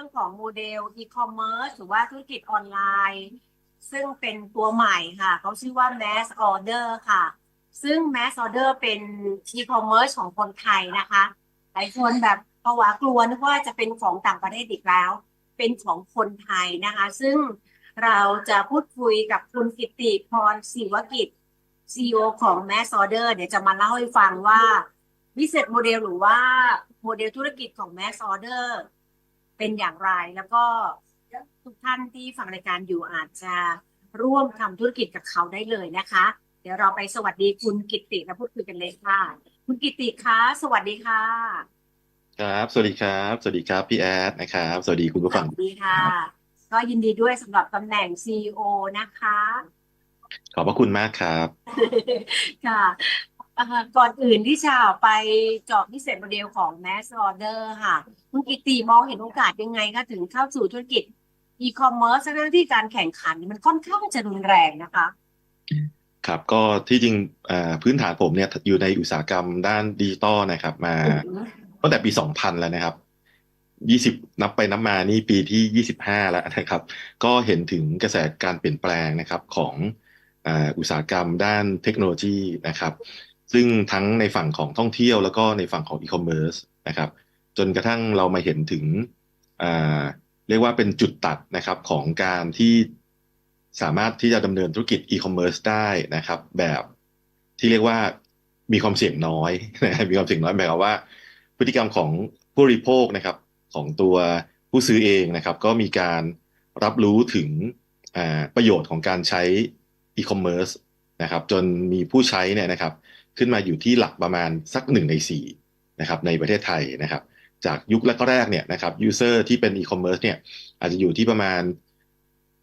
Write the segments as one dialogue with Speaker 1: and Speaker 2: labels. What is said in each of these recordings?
Speaker 1: รื่องของโมเดล e-commerce หรือว่าธุรกิจออนไลน์ ซึ่งเป็นตัวใหม่ค่ะ เขาชื่อว่า mass order ค่ะ ซึ่ง mass order เป็น e-commerce ของคนไทยนะคะ หลายคนแบบภาวะกลัวนึกว่าจะเป็นของต่างประเทศอีกแล้ว เป็นของคนไทยนะคะ ซึ่งเราจะพูดคุยกับคุณกิติพรศิวกิจ CEO ของ Mass Order เดี๋ยวจะมาเล่าให้ฟังว่า Business Model หรือว่าโมเดลธุรกิจของ Mass Order เป็นอย่างไร แล้วก็ทุกท่านที่ฟังรายการอยู่อาจจะร่วมทำธุรกิจกับเขาได้เลยนะคะ เดี๋ยวเราไปสวัสดีคุณกิติและพูดคุยกันเลยค่ะ คุณกิติคะสวัสดีค่ะ
Speaker 2: ครับ สวัสดีครับ สวัสดีครับพี่แอดนะครับ สวัสดีคุณผู้
Speaker 1: ส
Speaker 2: ฟัง
Speaker 1: วัสดีค่ะ ก็ยินดีด้วยสำหรับตำแหน่ง CEO นะคะ
Speaker 2: ขอบพระคุณมากครับ
Speaker 1: ค่ะอ่า ก่อนอื่นที่จะไปเจาะพิเศษโมเดลของ Mass Order ค่ะคุณกิติมองเห็นโอกาสยังไงคะถึงเข้าสู่ธุรกิจ e-commerce ทั้งที่การแข่งขันมันค่อนข้างจะรุนแรงนะคะ
Speaker 2: ครับก็ที่จริงเอ่อพื้นฐานผมเนี่ยอยู่ในอุตสาหกรรมด้านดิจิตอลนะครับ มาตั้งแต่ปี 2000 แล้วนะครับ20นับไปนับมานี่ปีที่25แล้วนะครับ ก็เห็นถึงกระแสการเปลี่ยนแปลงนะครับของเอ่ออุตสาหกรรมด้านเทคโนโลยีนะครับ ซึ่งทั้งในฝั่งของท่องเที่ยวแล้วก็ในฝั่งของอีคอมเมิร์ซนะครับ จนกระทั่งเรามาเห็นถึงเรียกว่าเป็นจุดตัดนะครับของการที่สามารถที่จะดำเนินธุรกิจอีคอมเมิร์ซได้นะครับ แบบที่เรียกว่ามีความเสี่ยงน้อยนะมีความเสี่ยงน้อยหมายความว่า พฤติกรรมของผู้บริโภคนะครับของตัวผู้ซื้อเองนะครับ ก็มีการรับรู้ถึงประโยชน์ของการใช้อีคอมเมิร์ซนะครับ จนมีผู้ใช้เนี่ยนะครับ ขึ้นมาอยู่ที่หลักประมาณสักหนึ่งในสี่นะครับในประเทศไทยนะครับ จากยุคแรกๆเนี่ยนะครับยูเซอร์ที่เป็นอีคอมเมิร์ซเนี่ยอาจจะอยู่ที่ประมาณ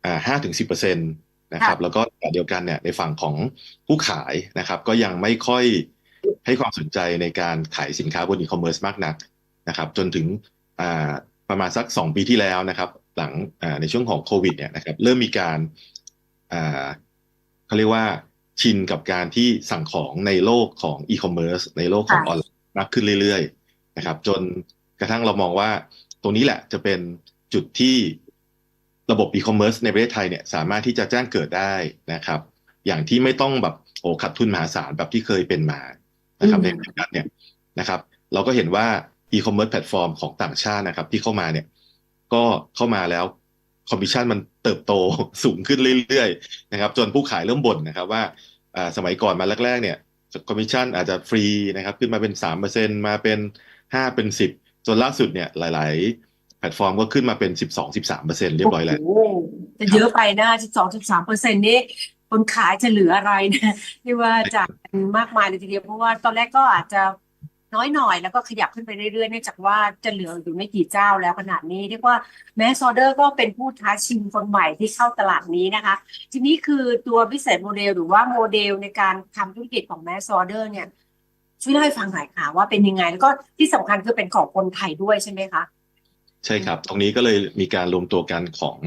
Speaker 2: อ่าห้าถึงสิบเปอร์เซ็นต์นะครับแล้วก็ขณะเดียวกันเนี่ยในฝั่งของผู้ขายนะครับก็ยังไม่ค่อยให้ความสนใจในการขายสินค้าบนอีคอมเมิร์ซมากนักนะครับจนถึงอ่าประมาณสักสองปีที่แล้วนะครับ หลังอ่าในช่วงของโควิดเนี่ยนะครับเริ่มมีการอ่าเขาเรียกว่า ชินกับการที่สั่งของในโลกของอีคอมเมิร์ซในโลกของ
Speaker 1: ค่ะ
Speaker 2: ออนไลน์มากขึ้นเรื่อยๆนะครับ จนกระทั่งเรามองว่าตรงนี้แหละจะเป็นจุดที่ระบบอีคอมเมิร์ซในประเทศไทยเนี่ยสามารถที่จะแจ้งเกิดได้นะครับ อย่างที่ไม่ต้องแบบโอ้ขาดทุนมหาศาลแบบที่เคยเป็นมานะครับ
Speaker 1: อืม
Speaker 2: ในแบบนั้นเนี่ยนะครับ เราก็เห็นว่าอีคอมเมิร์ซแพลตฟอร์มของต่างชาตินะครับ ที่เข้ามาเนี่ย ก็เข้ามาแล้ว คอมมิชชั่นมันเติบโตสูงขึ้นเรื่อยๆนะครับจนผู้ขายเริ่มบ่นนะครับว่าสมัยก่อนมาแรกๆเนี่ยคอมมิชชั่นอาจจะฟรีนะครับขึ้นมาเป็นสามเปอร์เซ็นมาเป็นห้าเป็นสิบจนล่าสุดเนี่ยหลาย ๆ แพลตฟอร์มก็ขึ้นมาเป็นสิบสองสิบสามเปอร์เซ็นเรียบร้อยแล้ว
Speaker 1: โอ้โหจะเยอะไปนะ 12 13เปอร์เซ็นต์นี้คนขายจะเหลืออะไรนะที่ว่าจากมากมายเลยทีเดียวเพราะว่าตอนแรกก็อาจจะ น้อยหน่อยแล้วก็ขยับขึ้นไปเรื่อยๆเนื่องจากว่าจะเหลืออยู่ไม่กี่เจ้าแล้วขนาดนี้เรียกว่าแมสออเดอร์ก็เป็นผู้ท้าชิงคนใหม่ที่เข้าตลาดนี้นะคะ ทีนี้คือตัวพิเศษโมเดลหรือว่าโมเดลในการทำธุรกิจของแมสออเดอร์เนี่ยช่วยเล่าให้ฟังหน่อยค่ะว่าเป็นยังไง แล้วก็ที่สำคัญคือเป็นของคนไทยด้วยใช่ไหมคะ
Speaker 2: ใช่ครับ ตรงนี้ก็เลยมีการรวมตัวกันของ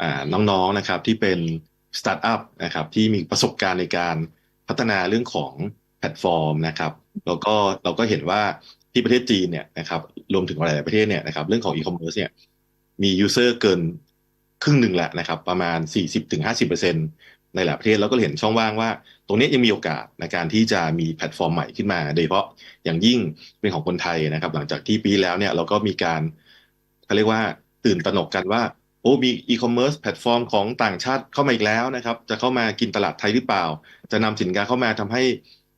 Speaker 2: อน้องๆนะครับ ที่เป็นสตาร์ทอัพนะครับที่มีประสบการณ์ในการพัฒนาเรื่องของแพลตฟอร์มนะครับ แล้วก็เราก็เห็นว่าที่ประเทศจีนเนี่ยนะครับรวมถึงหลายๆประเทศเนี่ยนะครับเรื่องของอีคอมเมิร์ซเนี่ยมียูเซอร์เกินครึ่งหนึ่งแหละนะครับประมาณ 40-50%ในหลายประเทศแล้วก็เห็นช่องว่างว่า ตรงนี้ยังมีโอกาสในการที่จะมีแพลตฟอร์มใหม่ขึ้นมา โดยเฉพาะอย่างยิ่งเป็นของคนไทยนะครับ หลังจากที่ปีแล้วเนี่ยเราก็มีการเขาเรียกว่าตื่นตระหนกกันว่าโอ้มีอีคอมเมิร์ซแพลตฟอร์มของต่างชาติเข้ามาอีกแล้วนะครับ จะเข้ามากินตลาดไทยหรือเปล่า จะนำสินค้าเข้ามาทำให้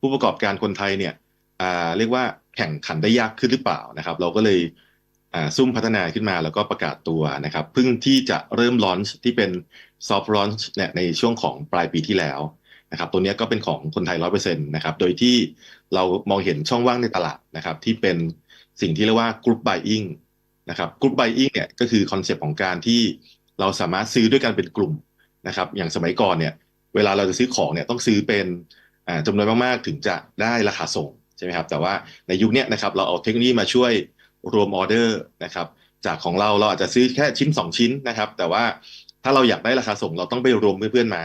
Speaker 2: ผู้ประกอบการคนไทยเนี่ย เรียกว่าแข่งขันได้ยากขึ้นหรือเปล่านะครับ เราก็เลยซุ่มพัฒนาขึ้นมาแล้วก็ประกาศตัวนะครับเพิ่งที่จะเริ่มลอนช์ที่เป็นซอฟต์ลอนช์เนี่ยในช่วงของปลายปีที่แล้วนะครับตัวนี้ก็เป็นของคนไทยร้อยเปอร์เซ็นต์นะครับโดยที่เรามองเห็นช่องว่างในตลาดนะครับที่เป็นสิ่งที่เรียกว่ากรุ๊ป buying นะครับกรุ๊ป buying เนี่ยก็คือคอนเซปต์ของการที่เราสามารถซื้อด้วยกันเป็นกลุ่มนะครับอย่างสมัยก่อนเนี่ยเวลาเราจะซื้อของเนี่ยต้องซื้อเป็นอ่าจำนวนมากๆถึงจะได้ราคาส่ง ใช่ไหมครับแต่ว่าในยุคเนี้ยนะครับเราเอาเทคโนโลยีมาช่วยรวมออเดอร์นะครับจากของเราเราอาจจะซื้อแค่ชิ้น 2 ชิ้นนะครับ แต่ว่าถ้าเราอยากได้ราคาส่งเราต้องไปรวมเพื่อนๆมา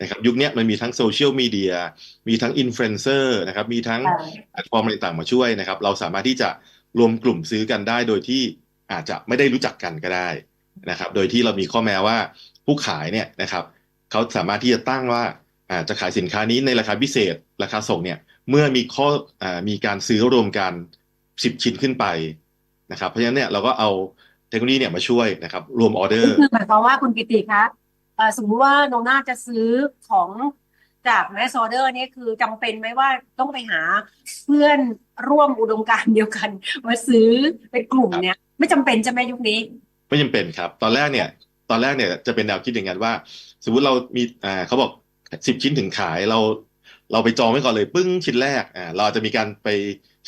Speaker 2: นะครับยุคเนี้ยมันมีทั้งโซเชียลมีเดียมีทั้งอินฟลูเอนเซอร์นะครับมีทั้งแพลตฟอร์มอะไรต่างๆมาช่วยนะครับ เราสามารถที่จะรวมกลุ่มซื้อกันได้โดยที่อาจจะไม่ได้รู้จักกันก็ได้นะครับ โดยที่เรามีข้อแม้ว่าผู้ขายเนี่ยนะครับเขาสามารถที่จะตั้งว่าอ่าจะขายสินค้านี้ในราคาพิเศษ ราคาส่งเนี่ย เมื่อมีข้ออ่ามีการซื้อรวมกันสิบชิ้นขึ้นไปนะครับ เพราะฉะนั้นเนี่ยเราก็เอาเทคโนโลยีเนี่ยมาช่วยนะครับรวมออเดอร์
Speaker 1: คือหมายความว่าคุณกิติคะเอ่อสมมติว่าน้องน่าจะซื้อของจากแมสออเดอร์นี่คือจำเป็นไหมว่าต้องไปหาเพื่อนร่วมอุดมการณ์เดียวกัน มาซื้อเป็นกลุ่มเนี้ยไม่จำเป็นใช่ไหมยุคนี้
Speaker 2: ไม่จำเป็นครับ ตอนแรกเนี่ย ตอนแรกเนี่ยจะเป็นแนวคิดอย่างนั้นว่า สมมติเรามีอ่าเขาบอกสิบชิ้นถึงขายเรา เราไปจองไว้ก่อนเลยปึ้งชิ้นแรกอ่าเราจะมีการไป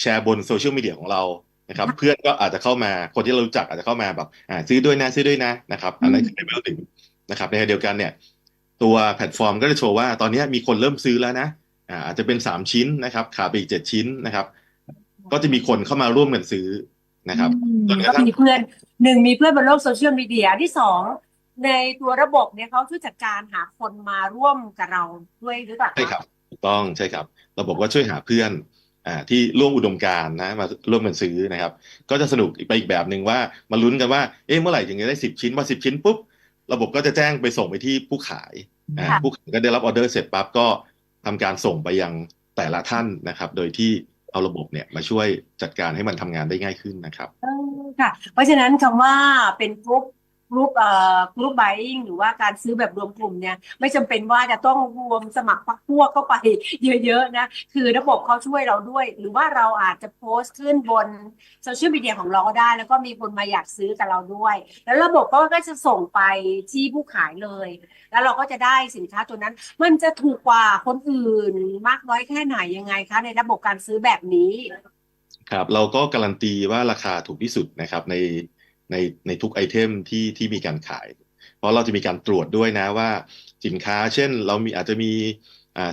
Speaker 2: แชร์บนโซเชียลมีเดียของเรานะครับเพื่อนก็อาจจะเข้ามาคนที่เรารู้จักอาจจะเข้ามาแบบอ่าซื้อด้วยนะซื้อด้วยนะนะครับอันนั้นคือเลเวลหนึ่งนะครับในขณะเดียวกันเนี่ยตัวแพลตฟอร์มก็จะโชว์ว่าตอนนี้มีคนเริ่มซื้อแล้วนะอ่าอาจจะเป็นสามชิ้นนะครับขาดไปอีกเจ็ดชิ้นนะครับ ก็จะมีคนเข้ามาร่วมกันซื้อนะครับ
Speaker 1: อืม
Speaker 2: จนก
Speaker 1: ก็
Speaker 2: ระทั่ง
Speaker 1: มีเพื่อนหนึ่งมีเพื่อนบนโลกโซเชียลมีเดียที่สองในตัวระบบเนี่ยเขาช่วยจัดการหาคนมาร่วมกับเราด้วยหรือเปล่าะ
Speaker 2: ใช่ครับถูก ต้องใช่ครับระบบก็ช่วยหาเพื่อนอ่าที่ร่วมอุดมการณ์นะมาร่วมกันซื้อนะครับ ก็จะสนุกไปอีกแบบหนึ่งว่ามาลุ้นกันว่าเอ๊ะเมื่อไหร่ถึงจะได้สิบชิ้นพอสิบชิ้นปุ๊บระบบก็จะแจ้งไปส่งไปที่ผู้ขายอ่า
Speaker 1: ค่ะ
Speaker 2: ผู้ขายก็ได้รับออเดอร์เสร็จปั๊บก็ทำการส่งไปยังแต่ละท่านนะครับ โดยที่เอาระบบเนี่ยมาช่วยจัดการให้มันทำงานได้ง่ายขึ้นนะครับ
Speaker 1: เออค่ะ เพราะฉะนั้นคำว่าเป็นกรุ๊ป กรุ๊ปเอ่อกรุ๊ปไบอิงหรือว่าการซื้อแบบรวมกลุ่มเนี่ยไม่จำเป็นว่าจะต้องรวมสมัครพรรคพวกเข้าไปเยอะๆนะคือระบบเขาช่วยเราด้วย หรือว่าเราอาจจะโพสต์ขึ้นบนโซเชียลมีเดียของเราก็ได้ แล้วก็มีคนมาอยากซื้อกับเราด้วย แล้วระบบก็ก็จะส่งไปที่ผู้ขายเลย แล้วเราก็จะได้สินค้าตัวนั้น มันจะถูกกว่าคนอื่นมากน้อยแค่ไหนยังไงคะในระบบการซื้อแบบนี้
Speaker 2: ครับ เราก็การันตีว่าราคาถูกที่สุดนะครับใน ในในทุกไอเทมที่ที่มีการขาย เพราะเราจะมีการตรวจด้วยนะว่าสินค้า เช่น เรามีอาจจะมี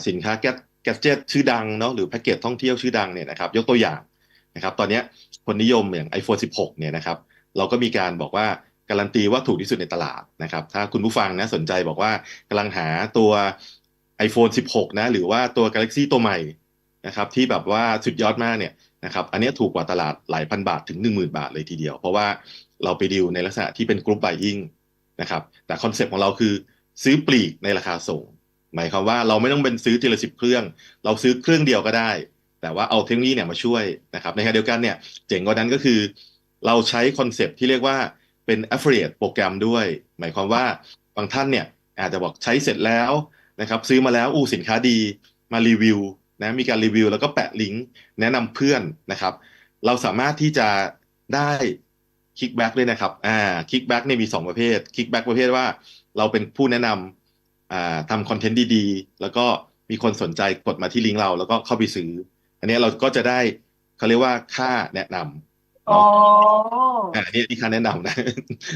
Speaker 2: สินค้าแกดแกดเจ็ตชื่อดังเนาะหรือแพ็กเกจท่องเที่ยวชื่อดังเนี่ยนะครับยกตัวอย่างนะครับตอนนี้คนนิยมอย่าง iPhone 16 เนี่ยนะครับเราก็มีการบอกว่าการันตีว่าถูกที่สุดในตลาดนะครับถ้าคุณผู้ฟังนะสนใจบอกว่ากำลังหาตัว iPhone 16 นะหรือว่าตัว Galaxy ตัวใหม่นะครับที่แบบว่าสุดยอดมากเนี่ยนะครับอันนี้ถูกกว่าตลาดหลายพันบาทถึง 10,000 บาทเลยทีเดียว เพราะว่า เราไปดีลในลักษณะที่เป็นกรุ๊ปไบอิงนะครับแต่คอนเซ็ปต์ของเราคือซื้อปลีกในราคาส่ง หมายความว่าเราไม่ต้องเป็นซื้อทีละสิบเครื่อง เราซื้อเครื่องเดียวก็ได้ แต่ว่าเอาเทคโนโลยีเนี่ยมาช่วยนะครับในขณะเดียวกันเนี่ยเจ๋งกว่านั้นก็คือ เราใช้คอนเซ็ปต์ที่เรียกว่าเป็น affiliate โปรแกรมด้วย หมายความว่าบางท่านเนี่ยอาจจะบอกใช้เสร็จแล้วนะครับซื้อมาแล้วอู้สินค้าดีมารีวิวนะมีการรีวิวแล้วก็แปะลิงก์แนะนำเพื่อนนะครับ เราสามารถที่จะได้ คิกแบ็กด้วยนะครับอ่าคิกแบ็กเนี่ยมีสองประเภทคิกแบ็กประเภทว่าเราเป็นผู้แนะนำอ่าทำคอนเทนต์ดีๆ แล้วก็มีคนสนใจกดมาที่ลิงก์เราแล้วก็เข้าไปซื้อ อันเนี้ยเราก็จะได้เขาเรียกว่าค่าแนะนำ
Speaker 1: อ๋อ
Speaker 2: อ่าอันนี้ที่ค่าแนะนำนะ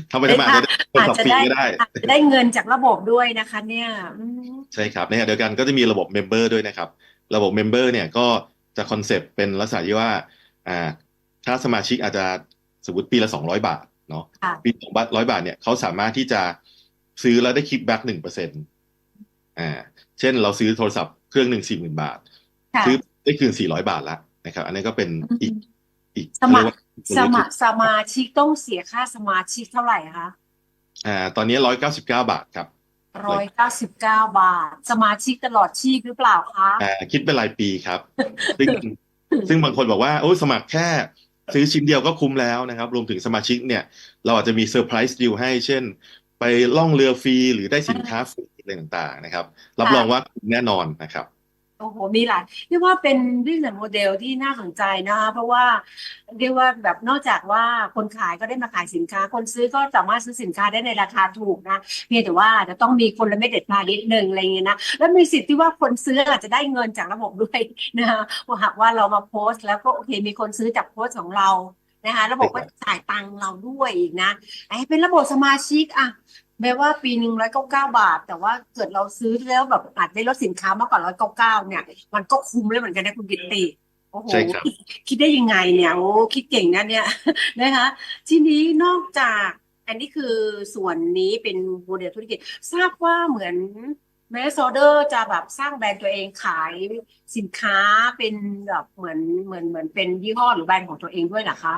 Speaker 2: ถ้าไม่ได้มาอาจจะได้คน
Speaker 1: อาจ
Speaker 2: สับ
Speaker 1: จะ
Speaker 2: ฟรี
Speaker 1: ได้
Speaker 2: ก็ได้
Speaker 1: อาจจะได้เงินจากระบบด้วยนะคะ เนี่ยอืม
Speaker 2: ใช่ครับในขณะเดียวกันก็จะมีระบบเมมเบอร์ด้วยนะครับ ระบบเมมเบอร์เนี่ยก็จะคอนเซปต์เป็นลักษณะที่ว่าอ่าถ้าสมาชิกอาจจะ สมมติปีละสองร้อยบาทเนาะ
Speaker 1: ค่ะ
Speaker 2: ปีสองร้อยบาทเนี่ยเขาสามารถที่จะซื้อแล้วได้คิกแบ็กหนึ่งเปอร์เซ็นต์อ่าเช่นเราซื้อโทรศัพท์เครื่องหนึ่งสี่หมื่นบาท
Speaker 1: ค่ะ
Speaker 2: ซื้อได้คืนสี่ร้อยบาทละนะครับ อันนี้ก็เป็นอีกอีก
Speaker 1: สมัคร
Speaker 2: เรียกว่า
Speaker 1: สมัครสมาชิกต้องเสียค่าสมาชิกเท่าไหร่คะ
Speaker 2: อ่า ตอนนี้ร้อยเก้าสิบเก้าบาทครับ
Speaker 1: ร้อยเก้าสิบเก้าบาท สมาชิกตลอดชีพหรือเปล่าคะ
Speaker 2: อ่าคิดเป็นรายปีครับ ซึ่งซึ่งบางคนบอกว่าโอ้ยสมัครแค่ ซื้อชิ้นเดียวก็คุ้มแล้วนะครับ รวมถึงสมาชิกเนี่ย เราอาจจะมีเซอร์ไพรส์ดีลให้ เช่น ไปล่องเรือฟรีหรือได้สินค้าฟรีอะไรต่างๆนะครับ รับรองว่าแน่นอนนะครับ
Speaker 1: โอ้โห มีหลายเรียกว่าเป็นบิสเนสโมเดลที่น่าสนใจนะคะเพราะว่าเรียกว่าแบบนอกจากว่าคนขายก็ได้มาขายสินค้า คนซื้อก็สามารถซื้อสินค้าได้ในราคาถูกนะเพียงแต่ว่าจะต้องมีคนละเม็ดเด็ดพลานิดหนึ่งอะไรอย่างเงี้ยนะแล้วมีสิทธิ์ที่ว่าคนซื้ออาจจะได้เงินจากระบบด้วยนะคะว่าหากว่าเรามาโพสต์แล้วก็โอเคมีคนซื้อจากโพสต์ของเรานะคะระบบก็จ่ายตังค์เราด้วยอีกนะไอ้เป็นระบบสมาชิกอะ แม้ว่าปีหนึ่งร้อยเก้าเก้าบาท แต่ว่าเกิดเราซื้อแล้วแบบอาจได้ลดสินค้ามากกว่าร้อยเก้าเก้าเนี่ย มันก็คุ้มเลยเหมือนกันนะคุณกิตติโอ้โห
Speaker 2: ใช่ครับ
Speaker 1: คิดคิดได้ยังไงเนี่ยโอ้คิดเก่งนะเนี่ยนะคะ ทีนี้นอกจาก อันนี้คือส่วนนี้เป็นโมเดลธุรกิจ ทราบว่าเหมือนแมสออเดอร์จะแบบสร้างแบรนด์ตัวเองขายสินค้าเป็นแบบเหมือนเหมือนเหมือนเป็นยี่ห้อหรือแบรนด์ของตัวเองด้วยเหรอคะ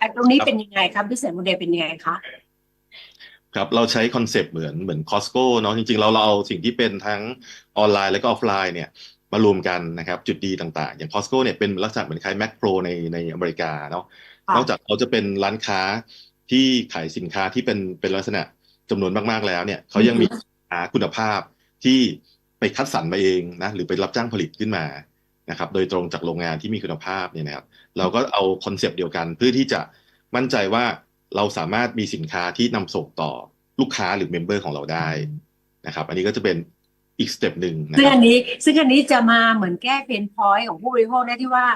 Speaker 1: อะตรงนี้เป็นยังไงครับพิเศษโมเดลเป็นยังไงคะ
Speaker 2: ครับเราใช้คอนเซปต์เหมือนเหมือน Costco เนาะจริงๆเราเราเอาสิ่งที่เป็นทั้งออนไลน์และก็ออฟไลน์เนี่ยมารวมกันนะครับจุดดีต่างๆ อย่าง Costco เนี่ยเป็นลักษณะเหมือนคล้าย Mac Pro ในในอเมริกาเนาะ
Speaker 1: ค่ะ
Speaker 2: นอกจากเขาจะเป็นร้านค้าที่ขายสินค้าที่เป็นเป็นลักษณะจำนวนมากๆแล้วเนี่ยเขายังมีสินค้าคุณภาพที่ไปคัดสรรมาเองนะหรือไปรับจ้างผลิตขึ้นมานะครับโดยตรงจากโรงงานที่มีคุณภาพเนี่ยนะครับเราก็เอาคอนเซปต์เดียวกันเพื่อที่จะมั่นใจว่า เราสามารถมีสินค้าที่นำส่งต่อลูกค้าหรือเมมเบอร์ของเราได้นะครับ อันนี้ก็จะเป็นอีกสเต็ปหนึ่งนะ
Speaker 1: ซึ่ง
Speaker 2: ครับ
Speaker 1: อันนี้ซึ่งอันนี้จะมาเหมือนแก้เพนพอยต์ของผู้บริโภคได้ที่ว่า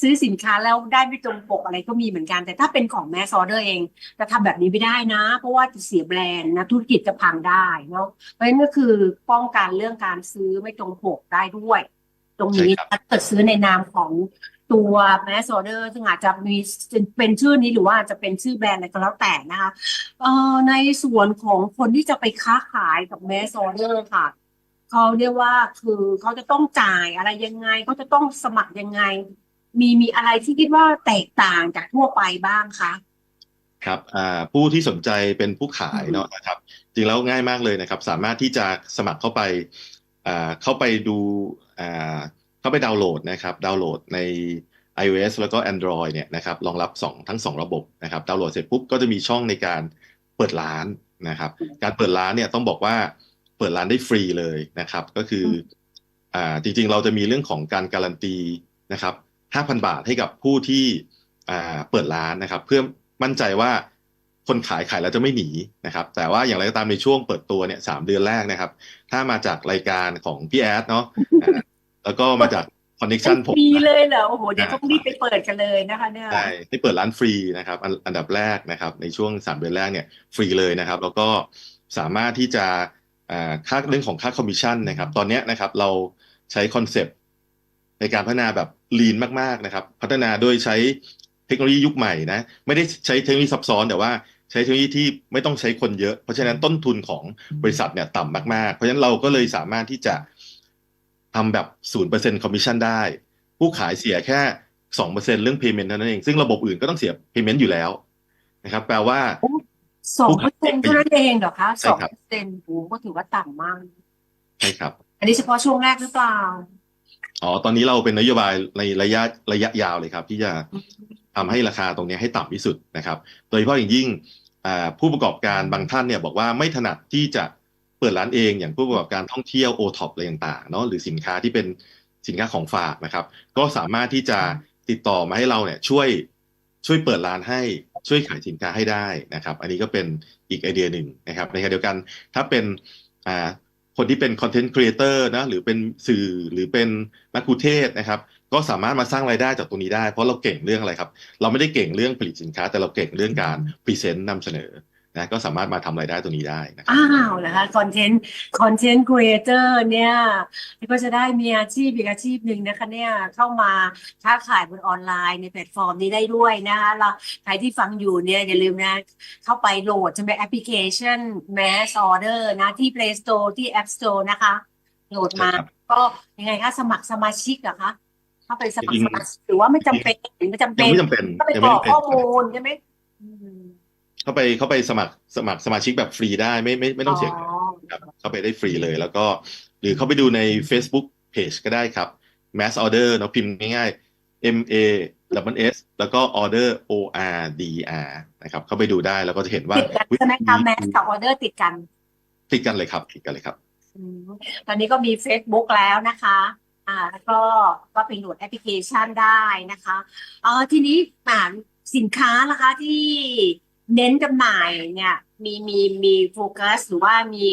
Speaker 1: ซื้อสินค้าแล้วได้ไม่ตรงปกอะไรก็มีเหมือนกัน แต่ถ้าเป็นของแมสออเดอร์เองจะทำแบบนี้ไม่ได้นะ เพราะว่าจะเสียแบรนด์นะธุรกิจจะพังได้เนาะเพราะฉะนั้นก็คือป้องกันเรื่องการซื้อไม่ตรงปกได้ด้วย ตรงนี้
Speaker 2: ใช่ครับ
Speaker 1: ถ้าเกิดซื้อในนามของ ตัวแมสออเดอร์ซึ่งอาจจะมีเป็นชื่อนี้หรือว่าอาจจะเป็นชื่อแบรนด์อะไรก็แล้วแต่นะคะเอ่อในส่วนของคนที่จะไปค้าขายกับแมสออเดอร์ค่ะเขาเรียกว่าคือเขาจะต้องจ่ายอะไรยังไงเขาจะต้องสมัครยังไง มีมีอะไรที่คิดว่าแตกต่างจากทั่วไปบ้างคะ
Speaker 2: ครับอ่าผู้ที่สนใจเป็นผู้ขายเนาะนะครับ จริงแล้วง่ายมากเลยนะครับ สามารถที่จะสมัครเข้าไปอ่าเข้าไปดูอ่าไปดาวน์โหลดนะครับ ดาวน์โหลดใน iOS แล้วก็ Android เนี่ยนะครับรองรับสองทั้งสองระบบนะครับ ดาวน์โหลดเสร็จปุ๊บก็จะมีช่องในการเปิดร้านนะครับ การเปิดร้านเนี่ยต้องบอกว่าเปิดร้านได้ฟรีเลยนะครับ ก็คืออ่าจริงๆ เราจะมีเรื่องของการการันตีนะครับ 5,000 บาทให้กับผู้ที่อ่าเปิดร้านนะครับ เพื่อมั่นใจว่าคนขายขายแล้วจะไม่หนีนะครับ แต่ว่าอย่างไรก็ตามในช่วงเปิดตัวเนี่ยสามเดือนแรกนะครับ ถ้ามาจากรายการของพี่แอดเนาะ แล้วก็มาจากคอนเน c t ชันผม
Speaker 1: ฟรี
Speaker 2: นะ
Speaker 1: เลยเหรอโอ้โหเดี๋ยว
Speaker 2: อ่า
Speaker 1: ต้องรีบไปเปิดกันเลยนะคะเนี่ย
Speaker 2: ใช่ให้เปิดร้านฟรีนะครับอันอันดับแรกนะครับ ในช่วงสามเดือนแรกเนี่ยฟรีเลยนะครับ แล้วก็สามารถที่จะอ่าค่าเรื่องของค่าคอมมิชชั่นนะครับ ตอนเนี้ยนะครับเราใช้คอนเซปต์ในการพัฒนาแบบลีนมากๆนะครับ พัฒนาโดยใช้เทคโนโลยียุคใหม่นะไม่ได้ใช้เทคโนโลยีซับซ้อน แต่ว่าใช้เทคโนโลยีที่ไม่ต้องใช้คนเยอะ เพราะฉะนั้นต้นทุนของบริษัทเนี่ยต่ำมากๆ เพราะฉะนั้นเราก็เลยสามารถที่จะ ทำแบบศูนย์เปอร์เซ็นต์คอมมิชชั่นได้ ผู้ขายเสียแค่สองเปอร์เซ็นเรื่อง payment เท่านั้นเอง ซึ่งระบบอื่นก็ต้องเสีย payment อยู่แล้วนะครับ แปลว่า
Speaker 1: สองเปอร์เซ็นต์เท่านั้นเองเหรอคะ
Speaker 2: ใช่
Speaker 1: สอง
Speaker 2: ครับ
Speaker 1: เปอร์เซ็นต์โอ้โหก็ถือว่าต่ำมาก
Speaker 2: ใช่ครับ
Speaker 1: อันนี้เฉพาะช่วงแรกหรือเปล่า
Speaker 2: อ๋อตอนนี้เราเป็นนโยบายในระยะระยะยาวเลยครับ ที่จะทำให้ราคาตรงนี้ให้ต่ำที่สุดนะครับ โดยเฉพาะอย่างยิ่งอ่าผู้ประกอบการบางท่านเนี่ยบอกว่าไม่ถนัดที่จะ เปิดร้านเองอย่างผู้ประกอบการท่องเที่ยวโอท็อปอะไรต่างๆเนาะหรือสินค้าที่เป็นสินค้าของฝากนะครับ ก็สามารถที่จะติดต่อมาให้เราเนี่ยช่วยช่วยเปิดร้านให้ช่วยขายสินค้าให้ได้นะครับ อันนี้ก็เป็นอีกไอเดียหนึ่งนะครับในขณะเดียวกันถ้าเป็นอ่าคนที่เป็นคอนเทนต์ครีเอเตอร์นะหรือเป็นสื่อหรือเป็นนักคุเทศนะครับ ก็สามารถมาสร้างรายได้จากตรงนี้ได้ เพราะเราเก่งเรื่องอะไรครับ เราไม่ได้เก่งเรื่องผลิตสินค้า แต่เราเก่งเรื่องการพรีเซนต์นำเสนอ นะก็สามารถมาทำรายได้ตรงนี้ได้นะครับ
Speaker 1: อ้าวเหรอคะคอนเทนต์คอนเทนต์ครีเอเตอร์เนี่ยก็จะได้มีอาชีพอีกอาชีพหนึ่งนะคะเนี่ยเข้ามาค้าขายบนออนไลน์ในแพลตฟอร์มนี้ได้ด้วยนะคะเราใครที่ฟังอยู่เนี่ยอย่าลืมนะเข้าไปโหลดจะเป็นแอปพลิเคชัน Mass Order นะที่ Play Store ที่ App Store นะคะ โหลดมา
Speaker 2: ใช่ครับ
Speaker 1: ก็ยังไงคะสมัครสมาชิกเหรอคะเข้าไปสมัค
Speaker 2: จริ
Speaker 1: รงสมาชิกหรือว่าไม่จำเป็นหรือไม่จำ
Speaker 2: ยั
Speaker 1: เป็
Speaker 2: ง
Speaker 1: น
Speaker 2: ไม่จำเป็น
Speaker 1: ก็ไป
Speaker 2: ยัง
Speaker 1: กร
Speaker 2: ไม่
Speaker 1: อก
Speaker 2: จำเป็น
Speaker 1: ข้อมูลใช่ไหมอืม
Speaker 2: เข้าไปเข้าไปสมัครสมัครสมาชิกแบบฟรีได้ไม่ไม่ไม่ต้องเสียเงินครับเข้าไปได้ฟรีเลย แล้วก็หรือเข้าไปดูใน Facebook Page ก็ได้ครับ Mass Order เนาะพิมพ์ง่ายๆ M A W S แล้วก็ Order O R D R นะครับ เข้าไปดูได้แล้วก็จะเห็นว่า
Speaker 1: ติดกันใช่ไหมคะแมสกับออเดอร์ติดกัน
Speaker 2: ติดกันเลยครับติดกันเลยครับ
Speaker 1: อืมตอนนี้ก็มี Facebook แล้วนะคะอ่าแล้วก็ก็ไปโหลดแอปพลิเคชันได้นะคะเออทีนี้อ่าสินค้านะคะที่ เน้นจำหน่ายเนี่ย มีมีมีโฟกัส หรือว่ามี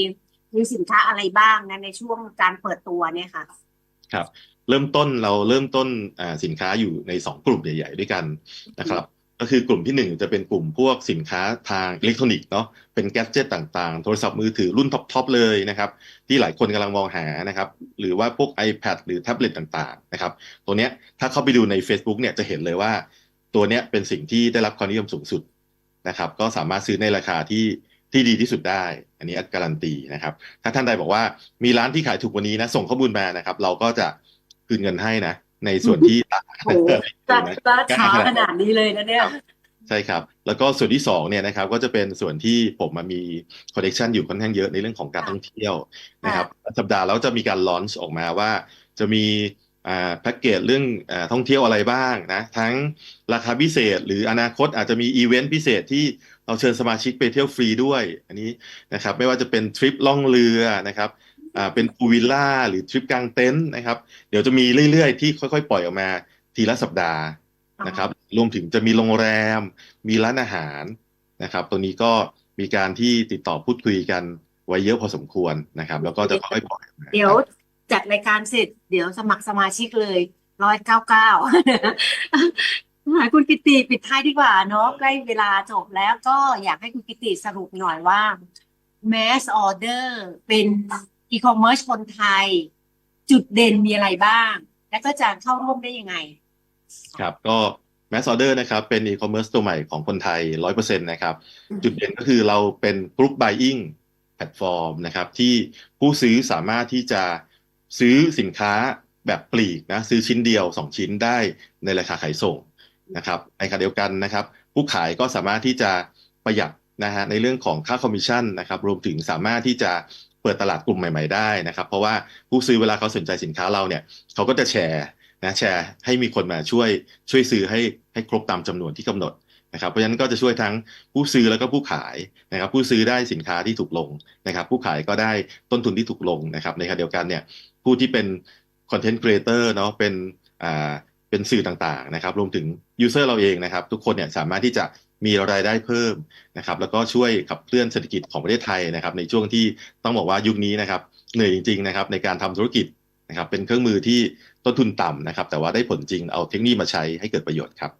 Speaker 1: มีสินค้าอะไรบ้างนะในช่วงการเปิดตัวเนี่ยค่ะ
Speaker 2: ครับ เริ่มต้นเราเริ่มต้นสินค้าอยู่ในสองกลุ่มใหญ่ ๆ ด้วยกันนะครับ ก็คือกลุ่มที่หนึ่งจะเป็นกลุ่มพวกสินค้าทางอิเล็กทรอนิกส์เนาะเป็นแกดเจิตต่างๆ โทรศัพท์มือถือรุ่นท็อปๆเลยนะครับ ที่หลายคนกำลังมองหานะครับ หรือว่าพวก iPad หรือแท็บเล็ตต่างๆนะครับ ตัวเนี้ยถ้าเข้าไปดูใน Facebook เนี่ยจะเห็นเลยว่า ตัวเนี้ยเป็นสิ่งที่ได้รับความนิยมสูงสุด นะครับ ก็สามารถซื้อในราคาที่ที่ดีที่สุดได้ อันนี้การันตีนะครับ ถ้าท่านใดบอกว่ามีร้านที่ขายถูกกว่านี้นะ ส่งข้อมูลมานะครับ เราก็จะคืนเงินให้นะ ในส่วนที่
Speaker 1: โอ้โหจะจะช้าขนาดนี้เลยนะเนี่ย
Speaker 2: ใช่ครับ แล้วก็ส่วนที่สองเนี่ยนะครับก็จะเป็นส่วนที่ผมมามีคอลเลกชันอยู่ค่อนข้างเยอะในเรื่องของการ
Speaker 1: ค่ะ
Speaker 2: ท่องเที่ยวนะครับสัปดาห์แล้วจะมีการลอนช์ออกมาว่าจะมีอ่า แพ็กเกจเรื่องอท่องเที่ยวอะไรบ้างนะทั้งราคาพิเศษ หรืออนาคตอาจจะมีอีเวนต์พิเศษที่เราเชิญสมาชิกไปเที่ยวฟรีด้วย อันนี้นะครับไม่ว่าจะเป็นทริปล่องเรือนะครับเป็นพูวิลล่าหรือทริปกลางเต็นท์นะครับ เดี๋ยวจะมีเรื่อยๆ ที่ค่อยๆ ปล่อยออกมาทีละสัปดาห์นะครับ รวมถึงจะมีโรงแรม มีร้านอาหารนะครับตรงนี้ก็มีการที่ติดต่อพูดคุยกันไว้เยอะพอสมควรนะครับ แล้วก็จะค่อยๆปล่อยออกมา
Speaker 1: เดี๋ยว จัดรายการเสร็จ เดี๋ยวสมัครสมาชิกเลยร้อยเก้าเก้าหาคุณกิติปิดท้ายดีกว่าเนาะใกล้เวลาจบแล้วก็อยากให้คุณกิติสรุปหน่อยว่า Mass Order เป็นอีคอมเมิร์ซคนไทย จุดเด่นมีอะไรบ้าง และก็จะเข้าร่วมได้ยังไง
Speaker 2: ครับก็ Mass Order นะครับ เป็น e-commerce ตัวใหม่ของคนไทย 100%นะครับ จุดเด่นก็คือเราเป็น Group Buying แพลตฟอร์มนะครับ ที่ผู้ซื้อสามารถที่จะ ซื้อสินค้าแบบปลีกนะซื้อชิ้นเดียว 2 ชิ้นได้ในราคาขายส่งนะครับในขณะเดียวกันนะครับ ผู้ขายก็สามารถที่จะประหยัดนะฮะในเรื่องของค่าคอมมิชชั่นนะครับรวมถึงสามารถที่จะเปิดตลาดกลุ่มใหม่ ๆ ได้นะครับ เพราะว่าผู้ซื้อเวลาเขาสนใจสินค้าเราเนี่ยเขาก็จะแชร์นะแชร์ให้มีคนมาช่วยช่วยซื้อให้ให้ครบตามจำนวนที่กำหนดนะครับเพราะฉะนั้นก็จะช่วยทั้งผู้ซื้อแล้วก็ผู้ขายนะครับ ผู้ซื้อได้สินค้าที่ถูกลงนะครับ ผู้ขายก็ได้ต้นทุนที่ถูกลงนะครับ ในขณะเดียวกันเนี่ย ผู้ที่เป็นคอนเทนต์ครีเอเตอร์เนาะเป็นอ่าเป็นสื่อต่างๆนะครับรวมถึงยูเซอร์เราเองนะครับ ทุกคนเนี่ยสามารถที่จะมีรายได้เพิ่มนะครับแล้วก็ช่วยขับเคลื่อนเศรษฐกิจของประเทศไทยนะครับ ในช่วงที่ต้องบอกว่ายุคนี้นะครับเหนื่อยจริงๆนะครับในการทำธุรกิจนะครับเป็นเครื่องมือที่ต้นทุนต่ำนะครับ แต่ว่าได้ผลจริงเอาเทคโนโลยีมาใช้ให้เกิดประโยชน์ครับ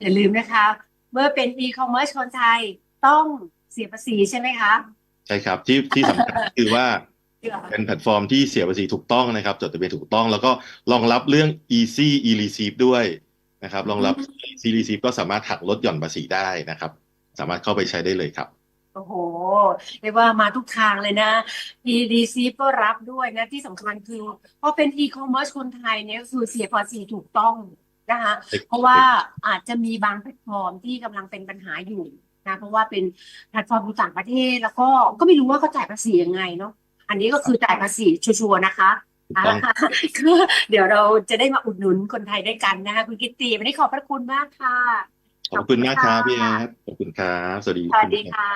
Speaker 1: อย่าลืมนะคะ เมื่อเป็นอีคอมเมิร์ซคนไทยต้องเสียภาษีใช่ไหมคะ
Speaker 2: ใช่ครับที่ที่สำคัญก็คือว่า เป็นแพลตฟอร์มที่เสียภาษีถูกต้องนะครับ จดทะเบียนถูกต้อง แล้วก็รองรับเรื่อง easy e receive ด้วยนะครับรองรับ easy receive ก็สามารถหักลดหย่อนภาษีได้นะครับ สามารถเข้าไปใช้ได้เลยครับ
Speaker 1: โอ้โหเรียกว่ามาทุกทางเลยนะ EDC ก็รับด้วยนะ ที่สำคัญคือพอเป็นอีคอมเมิร์ซคนไทยเนี่ยก็คือเสียภาษีถูกต้องนะคะเพราะว่าอาจจะมีบางแพลตฟอร์มที่กำลังเป็นปัญหาอยู่นะเพราะว่าเป็นแพลตฟอร์มอยู่ต่างประเทศแล้วก็ก็ไม่รู้ว่าเขาจ่ายภาษียังไงเนาะ อันนี้ก็คือจ่ายภาษีชัวร์ๆนะคะ
Speaker 2: ถูกต้อง
Speaker 1: อ่าก็เดี๋ยวเราจะได้มาอุดหนุนคนไทยด้วยกันนะคะคุณกิตติวันนี้ขอบพระคุณมากค่ะ
Speaker 2: ขอบคุณมากครับพี่แอดขอบคุณครับสวัสดี
Speaker 1: สวัสดีค่ะ